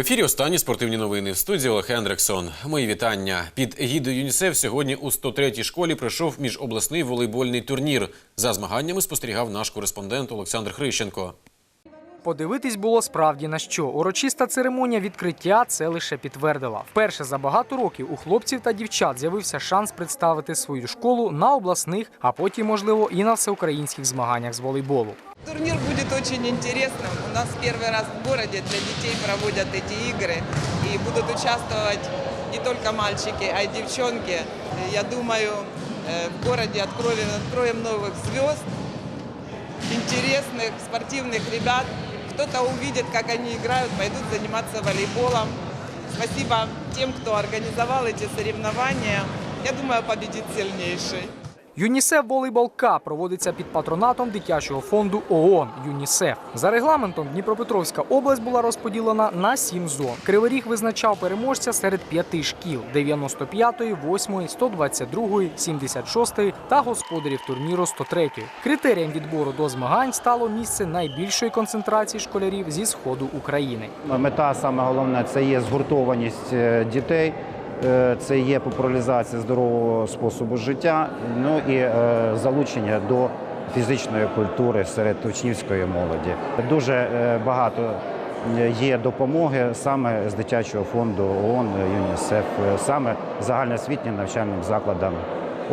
ефірі останні спортивні новини в студії Олег Ендрексон. Мої вітання. Під гідою ЮНІСЕФ сьогодні у 103-й школі пройшов міжобласний волейбольний турнір. За змаганнями спостерігав наш кореспондент Олександр Хрищенко. Подивитись було справді на що. Урочиста церемонія відкриття це лише підтвердила. Вперше за багато років у хлопців та дівчат з'явився шанс представити свою школу на обласних, а потім, можливо, і на всеукраїнських змаганнях з волейболу. Турнир будет очень интересным. У нас первый раз в городе для детей проводят эти игры. И будут участвовать не только мальчики, а и девчонки. Я думаю, э, в городе откроем, откроем новых звезд, интересных спортивных ребят. Кто-то увидит, как они играют, пойдут заниматься волейболом. Спасибо тем, кто организовал эти соревнования. Я думаю, победит сильнейший. ЮНІСЕФ Волейбол Кап проводиться під патронатом дитячого фонду ООН ЮНІСЕФ. За регламентом Дніпропетровська область була розподілена на сім зон. Кривий Ріг визначав переможця серед п'яти шкіл: 95-ї, 8-ї, 122-ї, 76-ї та господарів турніру 103-ї. Критерієм відбору до змагань стало місце найбільшої концентрації школярів зі сходу України. Мета саме головне це є згуртованість е, дітей, це є популяризація здорового способу життя, ну і е, залучення до фізичної культури серед учнівської молоді. Дуже е, багато е, є допомоги саме з дитячого фонду ООН, ЮНІСЕФ, е, саме загальноосвітнім навчальним закладам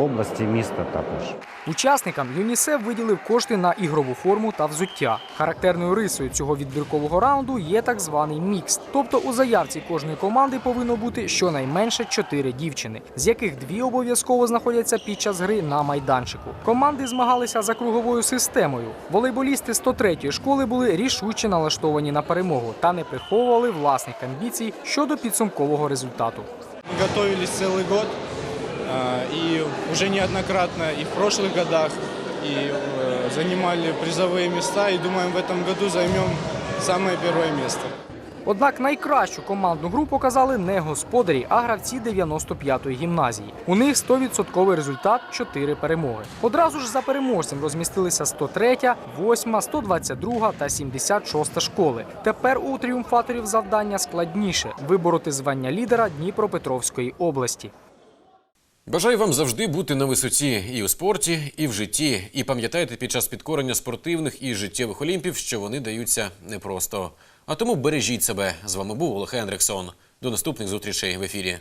області, міста також. Учасникам ЮНІСЕФ виділив кошти на ігрову форму та взуття. Характерною рисою цього відбіркового раунду є так званий мікс. Тобто у заявці кожної команди повинно бути щонайменше чотири дівчини, з яких дві обов'язково знаходяться під час гри на майданчику. Команди змагалися за круговою системою. Волейболісти 103-ї школи були рішуче налаштовані на перемогу та не приховували власних амбіцій щодо підсумкового результату. Мы готовились целый год а, и уже неоднократно и в прошлых годах и э, занимали призовые места и думаем в этом году займем самое первое место. Однак найкращу командну гру показали не господарі, а гравці 95-ї гімназії. У них 100% результат 4 перемоги. Одразу ж за переможцем розмістилися 103, 8, 122 та 76 школи. Тепер у тріумфаторів завдання складніше вибороти звання лідера Дніпропетровської області. Бажаю вам завжди бути на висоті і у спорті, і в житті. І пам'ятайте під час підкорення спортивних і життєвих олімпів, що вони даються непросто. А тому бережіть себе. З вами був Олег Ендриксон. До наступних зустрічей в ефірі.